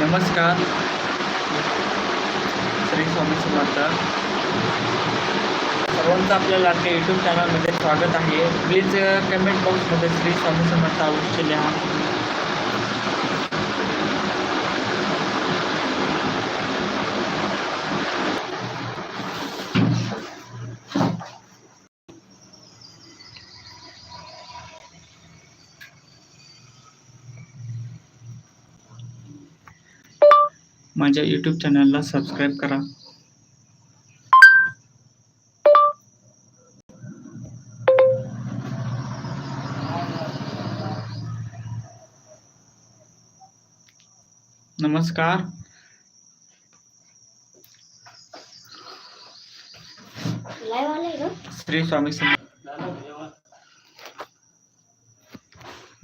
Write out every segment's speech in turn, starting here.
नमस्कार. श्री स्वामी समर्थ. सर्वांचं आपल्या लाडक्या यूट्यूब चॅनलमध्ये स्वागत आहे. प्लीज कमेंट बॉक्समध्ये श्री स्वामी समर्थ अवश्य लिहा. माझ्या यूट्यूब चॅनलला सबस्क्राईब करा. नमस्कार. श्री स्वामी समर्थ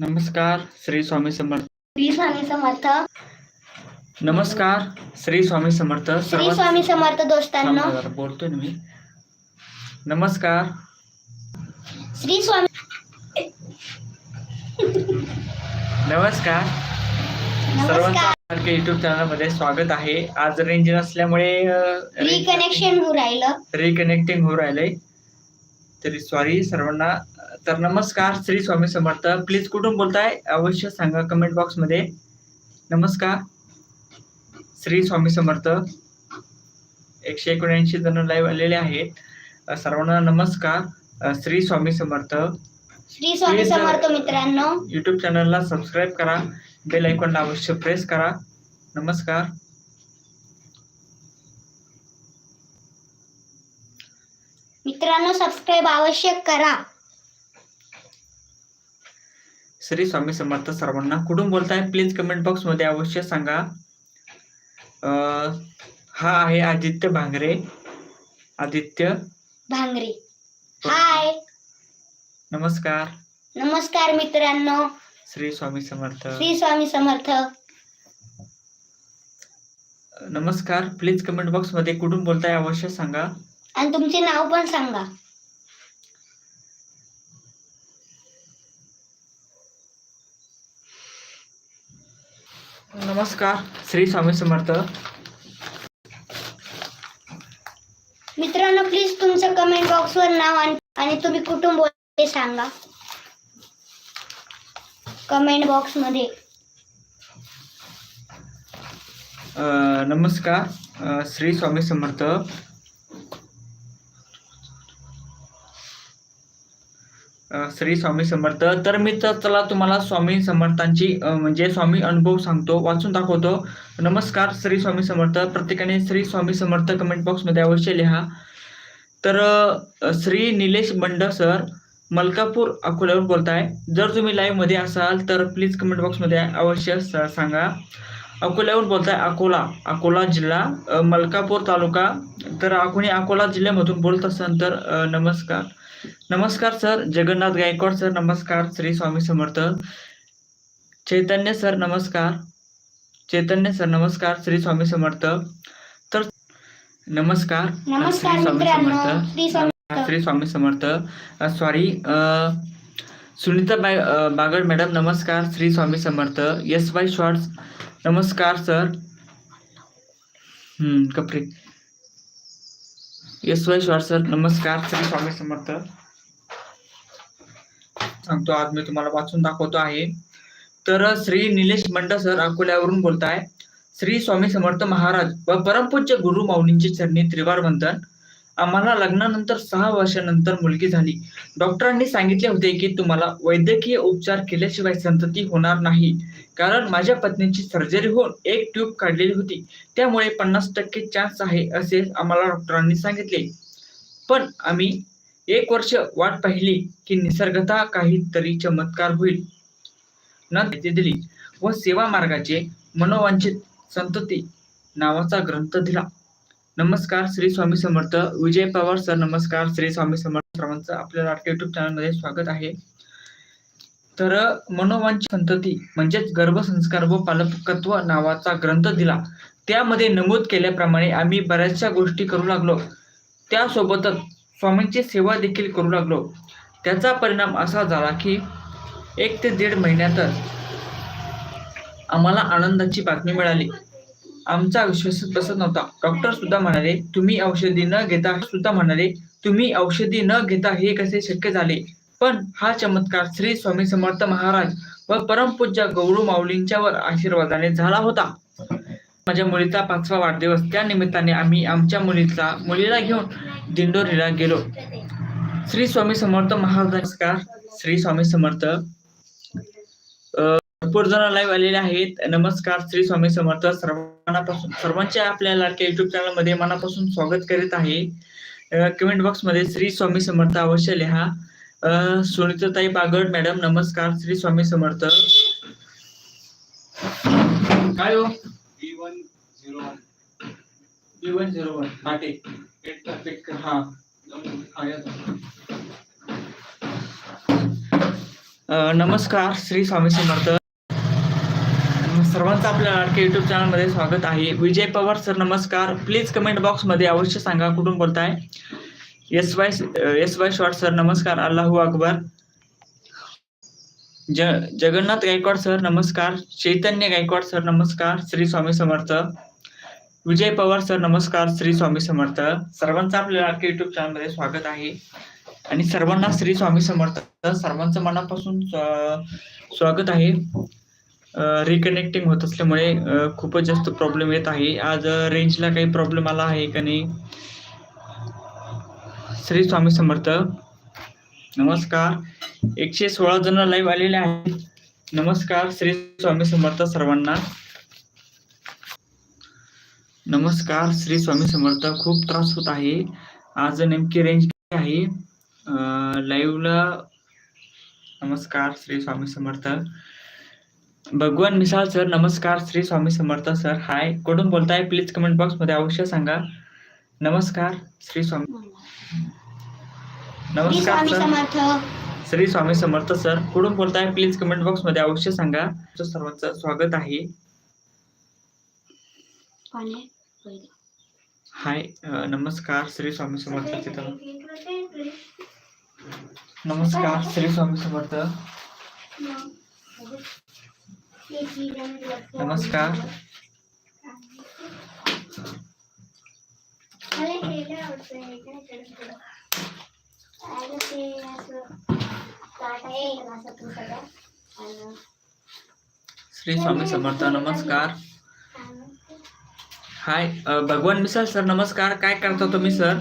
नमस्कार श्री स्वामी समर्थ श्री स्वामी समर्थ. नमस्कार श्री स्वामी समर्थ श्री सर्वात स्वामी समर्थ दोस्तांनो. थांबा जरा, बोलतोय ना मी. नमस्कार. श्री स्वामी नमस्कार. नमस्कार. सर्वांचं युट्यूब चॅनलमध्ये स्वागत आहे. आज रेंज नसल्यामुळे रिकनेक्शन होऊ राहिलं. रिकनेक्टिंग होऊ राहिलंय. तरी सॉरी सर्वांना. तर नमस्कार श्री स्वामी समर्थ. प्लीज कुठून बोलताय? अवश्य सांगा कमेंट बॉक्समध्ये. नमस्कार. श्री स्वामी समर्थ एकशे एकोणऐंशी जण लाईव्ह आलेले आहेत. सर्वांना नमस्कार. श्री स्वामी समर्थ. श्री स्वामी समर्थ मित्रांनो. युट्यूब चॅनलला सबस्क्राईब करा. बेल आयकॉनला अवश्य प्रेस करा. नमस्कार. मित्रांनो सबस्क्राईब आवश्यक करा. श्री स्वामी समर्थ सर्वांना कुठून बोलताय? प्लीज कमेंट बॉक्समध्ये अवश्य सांगा. हा आहे आदित्य भांगरे. आदित्य. भांगरे. हाय नमस्कार. नमस्कार मित्रांनो. श्री स्वामी समर्थ. श्री स्वामी समर्थ. नमस्कार. प्लीज कमेंट बॉक्समध्ये कुठून बोलताय अवश्य सांगा. आणि तुमचे नाव पण सांगा. नमस्कार. श्री स्वामी समर्थ. मित्रांनो प्लीज तुमचं कमेंट बॉक्सवर नाव आणि आणि तुम्ही कुठून बोलते सांगा. कमेंट बॉक्समध्ये. अं, नमस्कार. श्री स्वामी समर्थ. श्री स्वामी समर्थ. तर मी तर चला तुम्हाला स्वामी समर्थांची म्हणजे स्वामी अनुभव सांगतो वाचून दाखवतो. नमस्कार श्री स्वामी समर्थ. प्रत्येकाने श्री स्वामी समर्थ कमेंट बॉक्समध्ये अवश्य लिहा. तर श्री निलेश बंड सर मलकापूर अकोल्यावर बोलताय. जर तुम्ही लाईव्हमध्ये असाल तर प्लीज कमेंट बॉक्समध्ये अवश्य स- सांगा. अकोल्याहून बोलताय अकोला अकोला जिल्हा मलकापूर तालुका. तर आ- कोणी अकोला जिल्ह्यामधून बोलत असाल तर नमस्कार. नमस्कार सर जगन्नाथ गायकवाड सर नमस्कार श्री स्वामी समर्थ. चैतन्य सर नमस्कार. चैतन्य सर नमस्कार श्री स्वामी समर्थ. तर नमस्कार. नमस्कार Shri Swami Samarth. Shri Swami Samarth. Sorry Sunita bye Bagad madam नमस्कार श्री स्वामी समर्थ. यस बाय शॉर्ट्स नमस्कार सर. हम्म कपडे यस वाय शॉर्ट सर नमस्कार. श्री स्वामी समर्थ. सांगतो आज मी तुम्हाला वाचून दाखवतो आहे. तर श्री निलेश मंडा सर अकोल्यावरून बोलताय. श्री स्वामी समर्थ महाराज व परमपूज्य गुरु माऊलींचे चरणी त्रिवार वंदन आम्हाला लग्नानंतर सहा वर्षानंतर मुलगी झाली. डॉक्टरांनी सांगितले होते की तुम्हाला वैद्यकीय उपचार केल्याशिवाय संतती होणार नाही. कारण माझ्या पत्नीची सर्जरी होऊन एक ट्यूब काढलेली होती. त्यामुळे पन्नास टक्के चान्स आहे असे आम्हाला डॉक्टरांनी सांगितले. पण आम्ही एक वर्ष वाट पाहिली की निसर्गता काहीतरी चमत्कार होईल. न दिली व सेवा मार्गाचे मनोवांचित संतती नावाचा ग्रंथ दिला. नमस्कार श्री स्वामी समर्थ. विजय पवार सर नमस्कार. श्री स्वामी समर्थ सर्वांचं आपल्या लाडक्या युट्यूब चॅनलमध्ये स्वागत आहे. तर मनोवांची संतती म्हणजेच गर्भसंस्कार व पालकत्व नावाचा ग्रंथ दिला. त्यामध्ये नमूद केल्याप्रमाणे आम्ही बऱ्याचशा गोष्टी करू लागलो. त्यासोबतच स्वामींची सेवा देखील करू लागलो. त्याचा परिणाम असा झाला की एक ते दीड महिन्यातच आम्हाला आनंदाची बातमी मिळाली. आमचा विश्वास बसत नव्हता. डॉक्टर सुद्धा म्हणाले तुम्ही औषधी न घेता सुद्धा म्हणाले तुम्ही औषधी न घेता हे कसे शक्य झाले? पण हा चमत्कार श्री स्वामी समर्थ महाराज व परमपूज्य गौरू माऊलींच्यावर आशीर्वादाने झाला होता. माझ्या मुलीचा पाचवा वाढदिवस. त्या निमित्ताने आम्ही आमच्या मुलीचा मुलीला घेऊन दिंडोरीला गेलो. श्री स्वामी समर्थ महाराज नमस्कार. श्री स्वामी समर्थ. भरपूर जण लाईव्ह आलेले आहेत. नमस्कार श्री स्वामी समर्थ सर्वांपासून सर्वांचे आपल्या लाडक्या युट्यूब चॅनलमध्ये मनापासून स्वागत करीत आहे. कमेंट बॉक्समध्ये श्री स्वामी समर्थ अवश्य लिहा. सुनीताताई बागड मॅडम नमस्कार श्री स्वामी समर्थ. काय हो? वन झिरो वन हा. नमस्कार श्री स्वामी समर्थ. सर्वांचं आपल्या लाडके युट्यूब चॅनलमध्ये स्वागत आहे. विजय पवार सर नमस्कार. प्लीज कमेंट बॉक्समध्ये अवश्य सांगा कुठून बोलताय. S Y S Y short sir नमस्कार. अल्लाहू अकबर. ज जगन्नाथ गायकवाड सर नमस्कार. चैतन्य गायकवाड सर नमस्कार. श्री स्वामी समर्थ. विजय पवार सर नमस्कार. श्री स्वामी समर्थ. सर्वांचं आपल्या लाडके युट्यूब चॅनलमध्ये स्वागत आहे. आणि सर्वांना श्री स्वामी समर्थ. सर्वांचं मनापासून स्वा- स्वागत आहे. रिकनेक्टिंग होत असल्यामुळे खूपच जास्त प्रॉब्लेम येत आहे. आज रेंजला काही प्रॉब्लेम आला आहे का नाही? श्री स्वामी समर्थ. नमस्कार. एकशे सोळा जण लाईव्ह आलेले आहेत. नमस्कार श्री स्वामी समर्थ सर्वांना. नमस्कार श्री स्वामी समर्थ. खूप त्रास होत आहे. आज नेमकी रेंज किती आहे? लाईव्हला नमस्कार श्री स्वामी समर्थ. भगवान मिसाळ सर नमस्कार श्री स्वामी समर्थ सर. हाय. कुठून बोलताय? प्लीज कमेंट बॉक्समध्ये अवश्य सांगा. नमस्कार श्री स्वामी नमस्कार सर. समर्थ. श्री स्वामी समर्थ सर. कुठून बोलताय? प्लीज कमेंट बॉक्समध्ये अवश्य सांगा. तुमचं सर्वांचं स्वागत आहे. हाय. नमस्कार श्री स्वामी समर्थ तिथं. नमस्कार श्री स्वामी समर्थ. नमस्कार. श्री स्वामी समर्थ नमस्कार. हाय भगवान मिसाल सर नमस्कार. काय करता तुम्ही सर?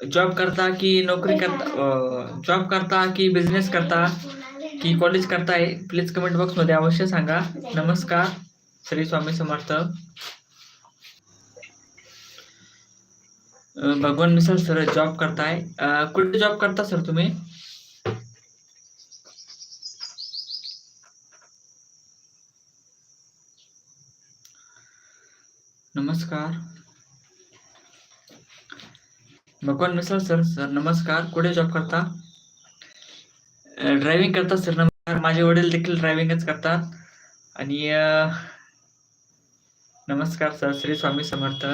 जॉब करता की नोकरी करता जॉब करता की बिझनेस करता? की कॉलेज करताय प्लीज कमेंट बॉक्समध्ये अवश्य सांगा. नमस्कार. श्री स्वामी समर्थ. भगवान मिसाल सर जॉब करताय. कुठे जॉब करता सर तुम्ही? नमस्कार. भगवान मिसाल सर सर नमस्कार. कुठे जॉब करता? ड्रायव्हिंग करतात सर नमस्कार. माझे वडील देखील ड्रायव्हिंगच करतात. आणि नमस्कार सर श्री स्वामी समर्थ.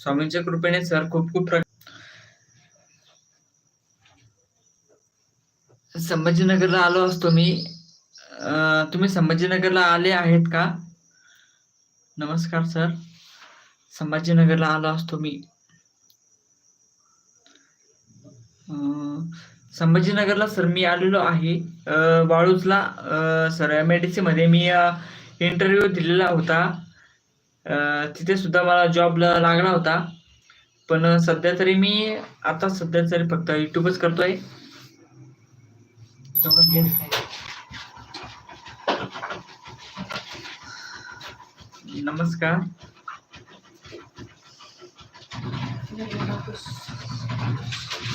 स्वामींच्या कृपेने सर खूप खूप संभाजीनगरला आलो असतो मी. तुम्ही संभाजीनगरला आले आहेत का? नमस्कार सर संभाजीनगरला आलो असतो मी अ, संभाजीनगरला सर मी आलेलो आहे. वाळूजला sir M I D C मध्ये. मी इंटरव्ह्यू दिलेला होता. तिथे सुद्धा मला जॉब लागला होता. पण सध्या तरी मी आता सध्या तरी फक्त युट्यूबच करतोय. तेवढं नमस्कार.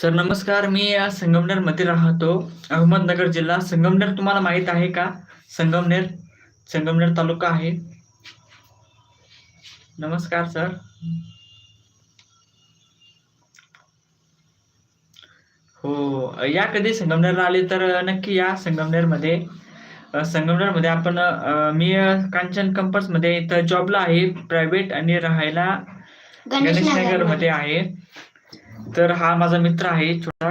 सर नमस्कार. मी अ, संगमनेरमध्ये राहतो. अहमदनगर जिल्हा. संगमनेर तुम्हाला माहीत आहे का? संगमनेर संगमनेर तालुका आहे. नमस्कार सर. हो या कधी संगमनेरला आले तर नक्की या संगमनेरमध्ये अ, संगमनेरमध्ये आपण अ, मी कांचन कंपल्समध्ये इथं जॉबला आहे. प्रायव्हेट आणि राहायला गणेश गणेश नगर नगरमध्ये आहे. तर हा माझा मित्र आहे छोटा.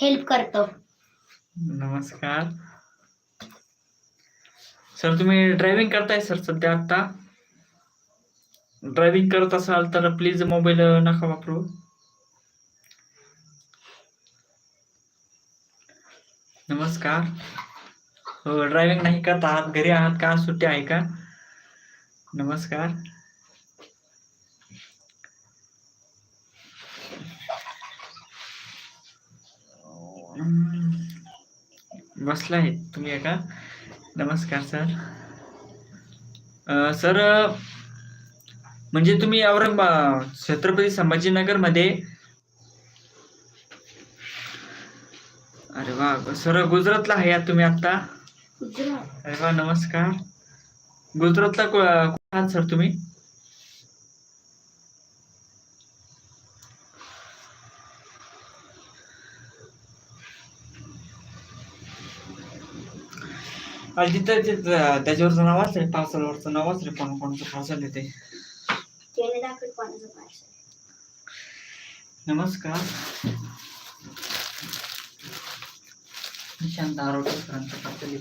हेल्प करतो. नमस्कार. सर तुम्ही ड्रायव्हिंग करताय सर सध्या आता. ड्रायव्हिंग करत असाल तर प्लीज मोबाईल नका वापरू. नमस्कार. हो ड्रायव्हिंग नाही करत आहात घरी आहात का? सुट्टी आहे का? नमस्कार. बसला आहे तुम्ही आहे का नमस्कार सर. सर म्हणजे तुम्ही औरंगाबाद छत्रपती संभाजीनगरमध्ये अरे वा सर गुजरातला आहे आहात तुम्ही आता गुजरात. अरे वा नमस्कार. गुजरातला आहात सर तुम्ही? आणि तिथं ते त्याच्यावरचं नाव वाचले पार्सलवरचं नाव वाचले कोण कोणचं पार्सल येते. नमस्कार शांत आरोग्य सरांचं पार्सल.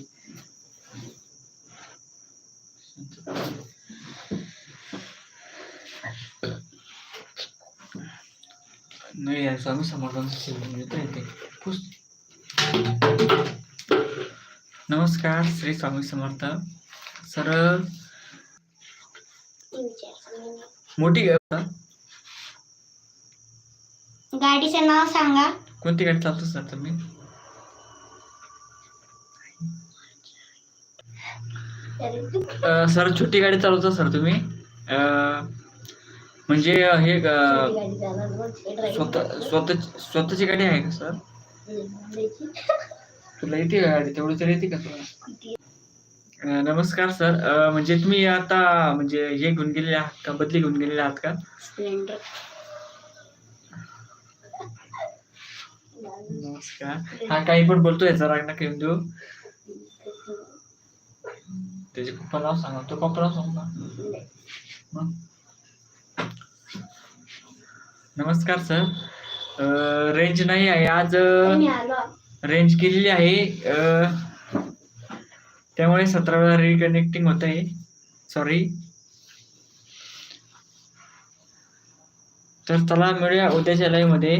नाही स्वामी समर्थांचं सेवन येतं येते पुस नमस्कार श्री स्वामी समर्थ. सर. मोठी गा- गाडीचं नाव सांगा. कोणती गाडी चालतो सर तुम्ही? अ, सर छोटी गाडी चालवता सर तुम्ही? अ, म्हणजे हे अ, स्वतः स्वतः स्वतःची गाडी आहे का सर? तुला येते का गाडी? तेवढी तर येते का तुला? नमस्कार सर. म्हणजे तुम्ही आता म्हणजे हे घेऊन गेलेले आहात का? बदली घेऊन गेलेले आहात का? नमस्कार. हा काही पण बोलतोय जरा नका येऊन देऊ. त्याचे पप्पा नाव सांगा. तो पप्पा नाव सांगा? नमस्कार सर. रेंज नाही आहे. आज रेंज केलेली आहे त्यामुळे सतरा वेळा रिकनेक्टिंग होत आहे. सॉरी तर चला मिळूया उद्याच्या लाईव्हमध्ये.